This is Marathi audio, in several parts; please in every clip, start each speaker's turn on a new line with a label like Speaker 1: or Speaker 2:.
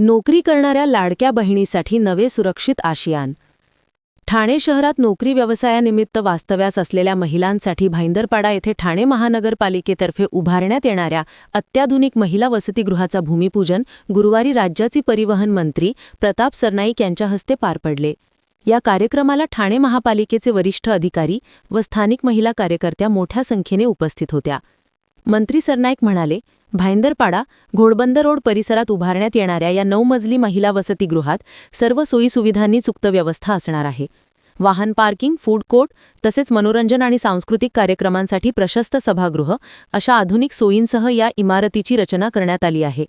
Speaker 1: नोकरी करणाऱ्या लाडक्या बहिणीसाठी नवे सुरक्षित आशियान. ठाणे शहरात नोकरी व्यवसायानिमित्त वास्तव्यास असलेल्या महिलांसाठी भाईंदरपाडा येथे ठाणे महानगरपालिकेतर्फे उभारण्यात येणाऱ्या अत्याधुनिक महिला वसतिगृहाचा भूमिपूजन गुरुवारी राज्याचे परिवहन मंत्री प्रताप सरनाईक यांच्या हस्ते पार पडले. या कार्यक्रमाला ठाणे महापालिकेचे वरिष्ठ अधिकारी व स्थानिक महिला कार्यकर्त्या मोठ्या संख्येने उपस्थित होत्या. मंत्री सरनाईक म्हणाले भाईंदरपाडा घोडबंदर रोड परिसरात उभारण्यात येणाऱ्या या नऊ मजली महिला वसतिगृहात सर्व सोयीसुविधांनी चुक्त व्यवस्था असणार आहे. वाहन पार्किंग फूड कोर्ट तसेच मनोरंजन आणि सांस्कृतिक कार्यक्रमांसाठी प्रशस्त सभागृह अशा आधुनिक सोयींसह या इमारतीची रचना करण्यात आली आहे.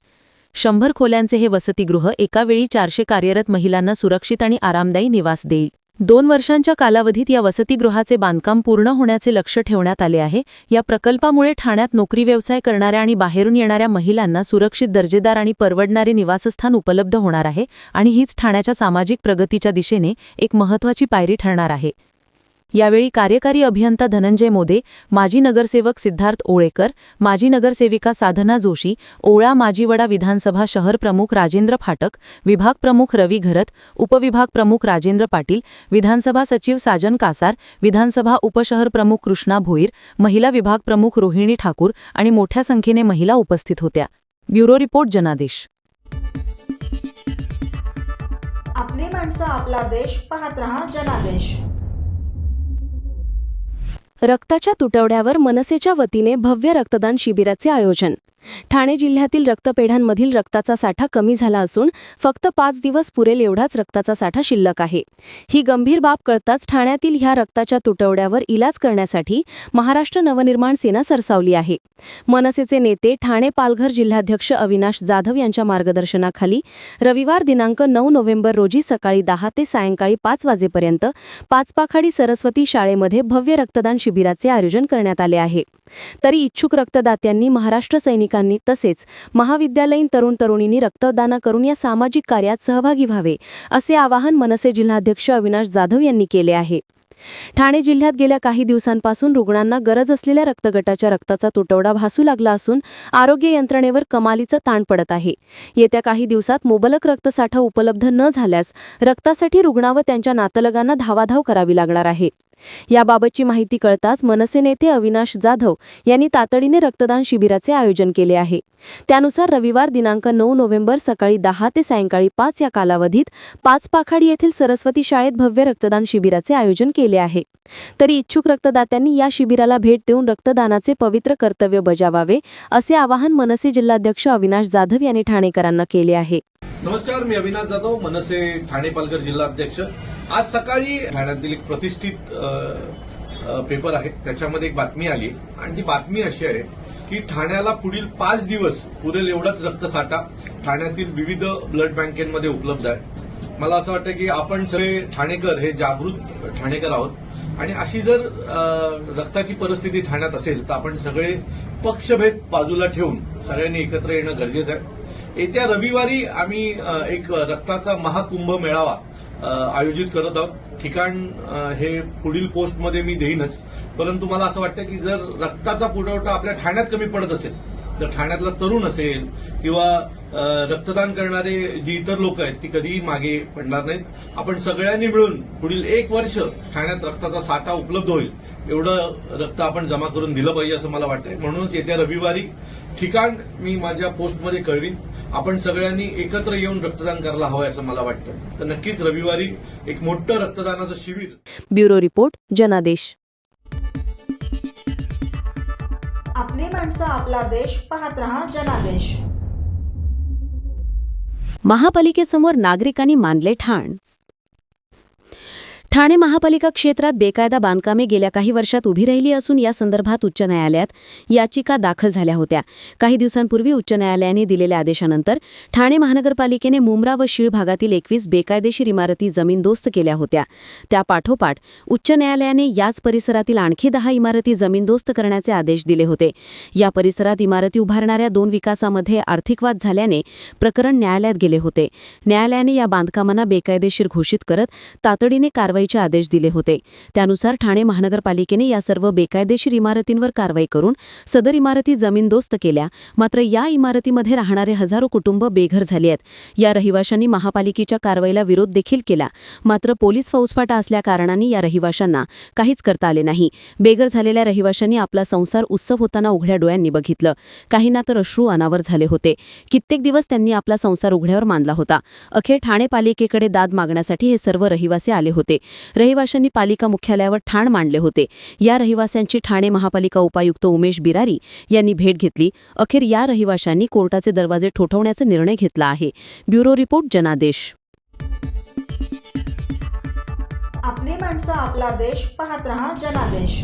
Speaker 1: शंभर खोल्यांचे हे वसतिगृह एकावेळी चारशे कार्यरत महिलांना सुरक्षित आणि आरामदायी निवास देईल. दोन वर्षांच्या कालावधीत या वसतिगृहाचे बांधकाम पूर्ण होण्याचे लक्ष ठेवण्यात आले आहे. या प्रकल्पामुळे ठाण्यात नोकरी व्यवसाय करणाऱ्या आणि बाहेरून येणाऱ्या महिलांना सुरक्षित दर्जेदार आणि परवडणारे निवासस्थान उपलब्ध होणार आहे आणि हीच ठाण्याच्या सामाजिक प्रगतीच्या दिशेने एक महत्त्वाची पायरी ठरणार आहे. यावेळी कार्यकारी अभियंता धनंजय मोदे माजी नगरसेवक सिद्धार्थ ओळेकर माजी नगरसेविका साधना जोशी ओळा माजीवडा विधानसभा शहर प्रमुख राजेंद्र फाटक विभाग प्रमुख रवी घरत उपविभाग प्रमुख राजेंद्र पाटील विधानसभा सचिव साजन कासार विधानसभा उपशहर प्रमुख कृष्णा भोईर महिला विभाग प्रमुख रोहिणी ठाकूर आणि मोठ्या संख्येने महिला उपस्थित होत्या. ब्युरो रिपोर्ट जनादेश.
Speaker 2: आपली माणसं आपला देश पाहत रहा जनादेश.
Speaker 3: रक्ताच्या तुटवड्यावर मनसेच्या वतीने भव्य रक्तदान शिबिराचे आयोजन. ठाणे जिल्ह्यातील रक्तपेढ्यांमधील रक्ताचा साठा कमी झाला असून फक्त पाच दिवस पुरेल एवढाच रक्ताचा साठा शिल्लक आहे. ही गंभीर बाब कळताच ठाण्यातील ह्या रक्ताच्या तुटवड्यावर इलाज करण्यासाठी महाराष्ट्र नवनिर्माण सेना सरसावली आहे. मनसेचे नेते ठाणे पालघर जिल्हाध्यक्ष अविनाश जाधव यांच्या मार्गदर्शनाखाली रविवार दिनांक नऊ नोव्हेंबर रोजी सकाळी दहा ते सायंकाळी पाच वाजेपर्यंत पाचपाखाडी सरस्वती शाळेमध्ये भव्य रक्तदान शिबिराचे आयोजन करण्यात आले आहे. तरी इच्छुक रक्तदात्यांनी महाराष्ट्र सैनिक नागरिकांनी तसेच महाविद्यालयीन तरुण तरुणींनी रक्तदान करून या सामाजिक कार्यात सहभागी व्हावे असे आवाहन मनसे जिल्हाध्यक्ष अविनाश जाधव यांनी केले आहे. ठाणे जिल्ह्यात गेल्या काही दिवसांपासून रुग्णांना गरज असलेल्या रक्तगटाच्या रक्ताचा तुटवडा भासू लागला असून आरोग्य यंत्रणेवर कमालीचं ताण पडत आहे. येत्या काही दिवसात मुबलक रक्तसाठा उपलब्ध न झाल्यास रक्तासाठी रुग्णा व त्यांच्या नातलगांना धावाधाव करावी लागणार आहे. याबाबतची माहिती कळताच मनसे नेते अविनाश जाधव यांनी तातडीने रक्तदान शिबिराचे आयोजन केले आहे. त्यानुसार रविवार दिनांक नऊ नोव्हेंबर सकाळी दहा ते सायंकाळी पाच या कालावधीत पाच पाखाडी येथील सरस्वती शाळेत भव्य रक्तदान शिबिराचे आयोजन केले आहे. तरी इच्छुक रक्तदात्यांनी या शिबिराला भेट देऊन रक्तदानाचे पवित्र कर्तव्य बजावावे असे आवाहन मनसे जिल्हाध्यक्ष अविनाश जाधव यांनी ठाणेकरांना केले आहे.
Speaker 4: नमस्कार मी अविनाश जाधव मनसे ठाणे पालघर जिल्हाध्यक्ष आज सकाळी ठाण्यातील एक प्रतिष्ठित पेपर आहे. त्याच्यामध्ये एक बातमी आली. आणि ती बातमी अशी आहे की ठाण्याला पुढील पाच दिवस पुरेल एवढाच रक्तसाठा ठाण्यातील विविध ब्लड बँकेमध्ये उपलब्ध आहे. मला असं वाटतं की आपण सगळे ठाणेकर हे जागृत ठाणेकर आहोत. आणि अशी जर रक्ताची परिस्थिती ठाण्यात असेल तर आपण सगळे पक्षभेद बाजूला ठेवून सगळ्यांनी एकत्र येणं गरजेचं आहे. येत्या रविवारी आम्ही एक रक्ताचा महाकुंभ मेळावा आयोजित करत आहोत. ठिकाण हे पुढील पोस्टमध्ये मी देईनच. परंतु मला असं वाटतं की जर रक्ताचा पुरवठा आपल्या ठाण्यात कमी पडत असेल ठाण्यातला तरुण असेल किंवा रक्तदान करणारे जी इतर लोक आहेत ती कधीही मागे पडणार नाहीत. आपण सगळ्यांनी मिळून पुढील एक वर्ष ठाण्यात रक्ताचा साठा उपलब्ध होईल. एवढं रक्त आपण जमा करून दिलं पाहिजे असं मला वाटतंय. म्हणूनच येत्या रविवारी ठिकाण मी माझ्या पोस्टमध्ये कळवीन. आपण सगळ्यांनी एकत्र येऊन रक्तदान करायला हवं असं मला वाटतं तर नक्कीच रविवारी एक मोठं रक्तदानाचं शिबिर.
Speaker 3: ब्युरो रिपोर्ट जनादेश.
Speaker 2: आपली आपला देश पाहत रहा जनादेश.
Speaker 3: महापालिकेसमोर नागरिकांनी मानले ठाण. ठाणे महापालिका क्षेत्रात बेकायदा बांधकामे गेल्या काही वर्षात उभी राहिली असून या संदर्भात उच्च न्यायालयात याचिका दाखल झाल्या होत्या. काही दिवसांपूर्वी उच्च न्यायालयाने दिलेल्या आदेशानंतर ठाणे महानगरपालिकेने मुंब्रा व शीळ भागातील एकवीस बेकायदेशीर इमारती जमीनदोस्त केल्या होत्या. त्यापाठोपाठ उच्च न्यायालयाने याच परिसरातील आणखी दहा इमारती जमीनदोस्त करण्याचे आदेश दिले होते. या परिसरात इमारती उभारणाऱ्या दोन विकासामध्ये आर्थिक वाद झाल्याने प्रकरण न्यायालयात गेले होते. न्यायालयाने या बांधकामांना बेकायदेशीर घोषित करत तातडीने कारवाई
Speaker 1: कारवाईचे आदेश दिले होते. त्यानुसार ठाणे महानगरपालिकेने या सर्व बेकायदेशीर इमारतींवर कारवाई करून सदर इमारती जमीनदोस्त केल्या. मात्र या इमारतीमध्ये राहणारे हजारो कुटुंब बेघर झाली आहेत. या रहिवाशांनी महापालिकेच्या कारवाईला विरोध देखील केला. मात्र पोलीस फौजफाटा असल्या कारणाने या रहिवाशांना काहीच करता आले नाही. बेघर झालेल्या रहिवाशांनी आपला संसार उत्सव होताना उघड्या डोळ्यांनी बघितलं. काहींना तर अश्रू अनावर झाले होते. कित्येक दिवस त्यांनी आपला संसार उघड्यावर मानला होता. अखेर ठाणे पालिकेकडे दाद मागण्यासाठी हे सर्व रहिवासी आले होते. रहिवाशांनी पालिका मुख्यालयावर ठाण मांडले होते. या रहिवाशांची ठाणे महापालिका उपायुक्त उमेश बिरारी यांनी भेट घेतली. अखेर या रहिवाशांनी कोर्टाचे दरवाजे ठोठवण्याचा निर्णय घेतला आहे. ब्युरो रिपोर्ट जनादेश.
Speaker 2: आपली माणसं आपला देश पाहत रहा जनादेश.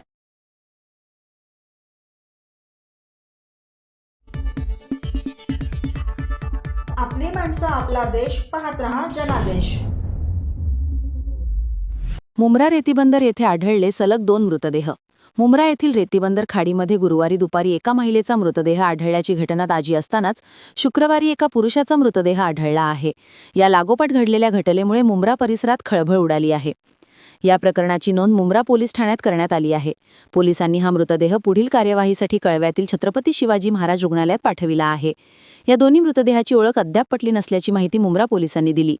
Speaker 2: जनादेश पाहत रहा जनादेश.
Speaker 1: मुंब्रा रेतीबंदर येथे आढळले सलग दोन मृतदेह. मुंब्रा येथील रेतीबंदर खाडीमध्ये गुरुवारी दुपारी एका महिलेचा मृतदेह आढळल्याची घटना ताजी असतानाच शुक्रवारी एका पुरुषाचा मृतदेह आढळला आहे. या लागोपाठ घडलेल्या घटनेमुळे मुंब्रा परिसरात खळबळ उडाली आहे. या प्रकरणाची नोंद मुंब्रा पोलीस ठाण्यात करण्यात आली आहे. पोलिसांनी हा मृतदेह पुढील कार्यवाहीसाठी कळव्यातील छत्रपती शिवाजी महाराज रुग्णालयात पाठविला आहे. या दोन्ही मृतदेहाची ओळख अद्याप पटली नसल्याची माहिती मुंब्रा पोलिसांनी दिली.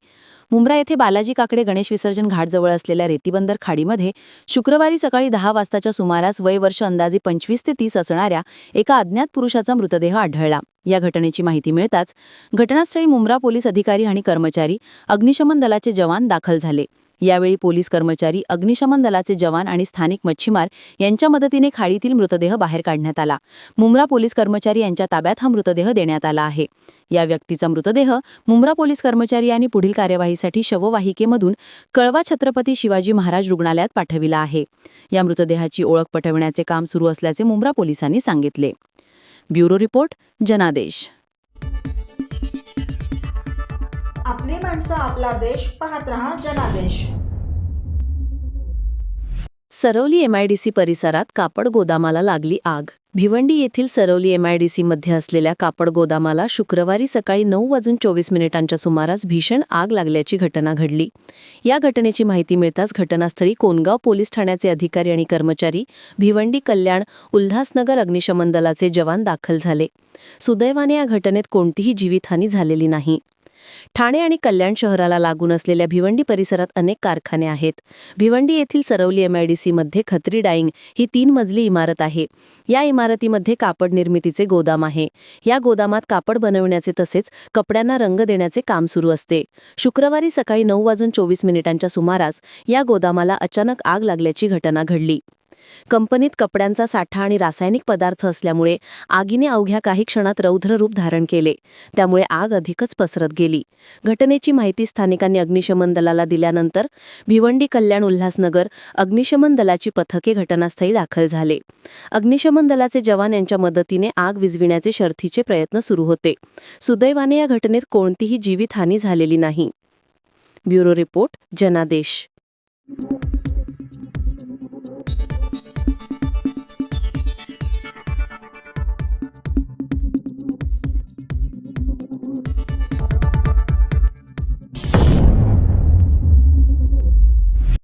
Speaker 1: मुंब्रा येथे बालाजी काकडे गणेश विसर्जन घाटजवळ असलेल्या रेतीबंदर खाडीमध्ये शुक्रवारी सकाळी दहा वाजताच्या सुमारास वय वर्ष अंदाजे पंचवीस ते तीस असणाऱ्या एका अज्ञात पुरुषाचा मृतदेह आढळला. या घटनेची माहिती मिळताच घटनास्थळी मुंब्रा पोलीस अधिकारी आणि कर्मचारी अग्निशमन दलाचे जवान दाखल झाले. यावेळी पोलीस कर्मचारी अग्निशमन दलाचे जवान आणि स्थानिक मच्छीमार यांच्या मदतीने खाडीतील मृतदेह बाहेर काढण्यात आला. मुंब्रा पोलीस कर्मचारी यांच्या ताब्यात हा मृतदेह देण्यात आला आहे. या व्यक्तीचा मृतदेह मुंब्रा पोलीस कर्मचारी यांनी पुढील कार्यवाहीसाठी शववाहिकेमधून कळवा छत्रपती शिवाजी महाराज रुग्णालयात पाठविला आहे. या मृतदेहाची ओळख पटविण्याचे काम सुरू असल्याचे मुंब्रा पोलिसांनी सांगितले. ब्युरो रिपोर्ट जनादेश.
Speaker 2: आपली माणसं आपला देश पाहत रहा जनादेश.
Speaker 1: सरवली एमआयडीसी परिसरात कापड गोदामाला लागली आग. भिवंडी येथील सरवली एमआयडीसी मध्ये असलेल्या कापड गोदामाला शुक्रवारी सकाळी नऊ वाजून चोवीस मिनिटांच्या सुमारास भीषण आग लागल्याची घटना घडली. या घटनेची माहिती मिळताच घटनास्थळी कोनगाव पोलीस ठाण्याचे अधिकारी आणि कर्मचारी भिवंडी कल्याण उल्हासनगर अग्निशमन दलाचे जवान दाखल झाले. सुदैवाने या घटनेत कोणतीही जीवितहानी झालेली नाही. ठाणे आणि कल्याण शहराला लागून असलेल्या भिवंडी परिसरात अनेक कारखाने आहेत. भिवंडी येथील सरवली एमआयडीसीमध्ये खत्री डाईंग ही तीन मजली इमारत आहे. या इमारतीमध्ये कापड निर्मितीचे गोदाम आहे. या गोदामात कापड बनवण्याचे तसेच कपड्यांना रंग देण्याचे काम सुरू असते. शुक्रवारी सकाळी नऊ वाजून चोवीस मिनिटांच्या सुमारास या गोदामाला अचानक आग लागल्याची घटना घडली. कंपनीत कपड्यांचा साठा आणि रासायनिक पदार्थ असल्यामुळे आगीने अवघ्या काही क्षणात रौद्र रूप धारण केले. त्यामुळे आग अधिकच पसरत गेली. घटनेची माहिती स्थानिकांनी अग्निशमन दलाला दिल्यानंतर भिवंडी कल्याण उल्हासनगर अग्निशमन दलाची पथके घटनास्थळी दाखल झाले. अग्निशमन दलाचे जवान यांच्या मदतीने आग विझविण्याचे शर्थीचे प्रयत्न सुरू होते. सुदैवाने या घटनेत कोणतीही जीवितहानी झालेली नाही. ब्युरो रिपोर्ट जनादेश.